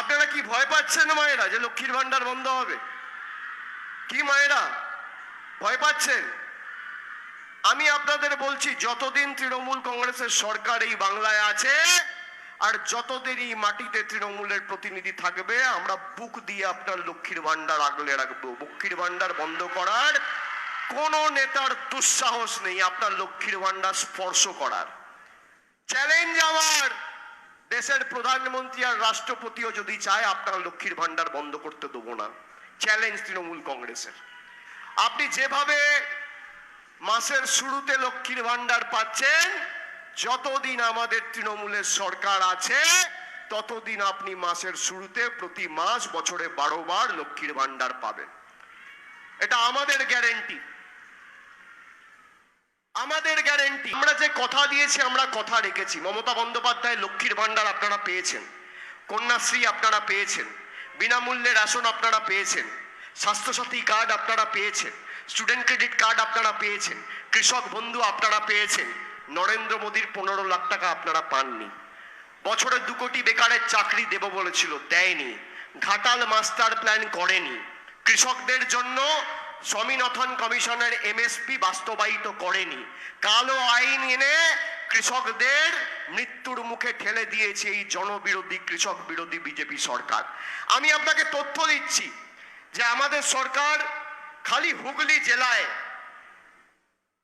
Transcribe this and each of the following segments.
আপনারা কি ভয় পাচ্ছেন মায়েরা যে লক্ষ্মীর ভান্ডার বন্ধ হবে? কি মায়েরা ভয় পাচ্ছেন? আমি আপনাদের বলছি, যতদিন তৃণমূল কংগ্রেসের সরকার এই বাংলায় আছে, আর যতদিন এই মাটিতে তৃণমূলের প্রতিনিধি থাকবে, আমরা বুক দিয়ে আপনার লক্ষ্মীর ভান্ডার আগলে রাখব। লক্ষ্মীর ভান্ডার বন্ধ করার কোন নেতার দুঃসাহস নেই আপনার লক্ষ্মীর ভান্ডার স্পর্শ করার। চ্যালেঞ্জ আমার! দেশের প্রধানমন্ত্রী আর রাষ্ট্রপতিও যদি চায়, আপনার লক্ষ্মীর ভান্ডার বন্ধ করতে দেবো না। চ্যালেঞ্জ তৃণমূল কংগ্রেসের। আপনি যেভাবে মাসের শুরুতে লক্ষ্মীর ভান্ডার পাচ্ছেন, যতদিন আমাদের তৃণমূলের সরকার আছে, ততদিন আপনি মাসের শুরুতে প্রতি মাস বছরে বারো বার লক্ষ্মীর ভান্ডার পাবেন। এটা আমাদের গ্যারেন্টি আমাদের গ্যারেন্টি আমরা যে কথা দিয়েছি, আমরা কথা রেখেছি। মমতা বন্দ্যোপাধ্যায়, লক্ষ্মীর ভান্ডার আপনারা পেয়েছেন। কন্যাশ্রী আপনারা পেয়েছেন। বিনামূল্যে রেশন আপনারা পেয়েছেন। স্বাস্থ্যসাথী কার্ড আপনারা পেয়েছেন। স্টুডেন্ট ক্রেডিট কার্ড আপনারা পেয়েছেন। কৃষক বন্ধু আপনারা পেয়েছেন। নরেন্দ্র মোদীর পনেরো লাখ টাকা আপনারা পাননি। বছরে দু কোটি বেকারের চাকরি দেব বলেছিল, দেয়নি। ঘাটাল মাস্টার প্ল্যান করেনি। কৃষকদের জন্য স্বামীনাথন কমিশনের এমএসপি বাস্তবায়িত করেনি। কালো আইন এনে কৃষকদের মৃত্যুর মুখে ঠেলে দিয়েছে এই জনবিরোধী কৃষক বিরোধী বিজেপি সরকার। আমি আপনাকে তথ্য দিচ্ছি যে আমাদের সরকার খালি হুগলি জেলায়,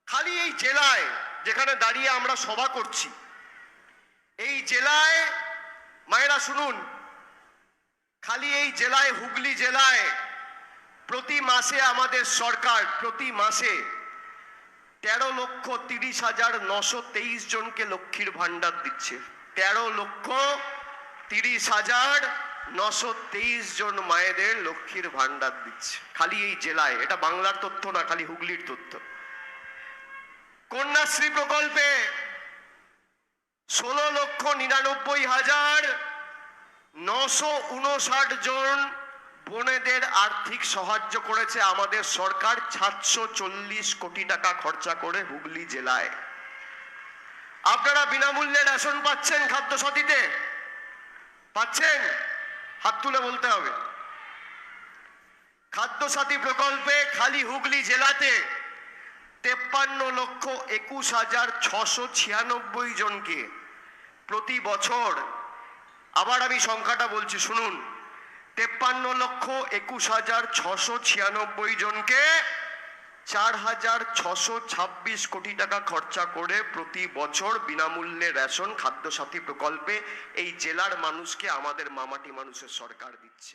খালি এই জেলায় যেখানে দাঁড়িয়ে আমরা সভা করছি, এই জেলায়, মায়েরা শুনুন, খালি এই জেলায়, হুগলি জেলায় প্রতি মাসে আমাদের সরকার, প্রতি মাসে তেরো লক্ষ তিরিশ হাজার নশো তেইশ জনকে লক্ষ্মীর ভান্ডার দিচ্ছে। তেরো লক্ষ তিরিশ হাজার নশো তেইশ জন মায়েদের লক্ষ্মীর ভান্ডার দিচ্ছে। খালি এই জেলায়, এটা বাংলার তথ্য না, খালি হুগলির তথ্য। কন্যাশ্রী প্রকল্পে ষোলো লক্ষ নিরানব্বই হাজার নশো উনষাট জন বোনেদের আর্থিক সাহায্য করেছে আমাদের সরকার সাতশো চল্লিশ কোটি টাকা খরচা করে হুগলি জেলায়। আপনারা বিনামূল্যে রেশন পাচ্ছেন খাদ্য সাথীতে? পাচ্ছেন? হাত তুলে বলতে হবে। খাদ্য সাথী প্রকল্পে খালি হুগলি জেলাতে তেপ্পান্ন লক্ষ একুশ হাজার ছশো ছিয়ানব্বই জনকে প্রতি বছর, আবার আমি সংখ্যাটা বলছি, শুনুন তেপ্পান্ন লক্ষ একুশ হাজার ছশো ছিয়ানব্বই জনকে চার হাজার ছশো ছাব্বিশ কোটি টাকা খরচা করে প্রতি বছর বিনামূল্যে রেশন, খাদ্যসাথী প্রকল্পে এই জেলার মানুষকে আমাদের মামাটি মানুষের সরকার দিচ্ছে।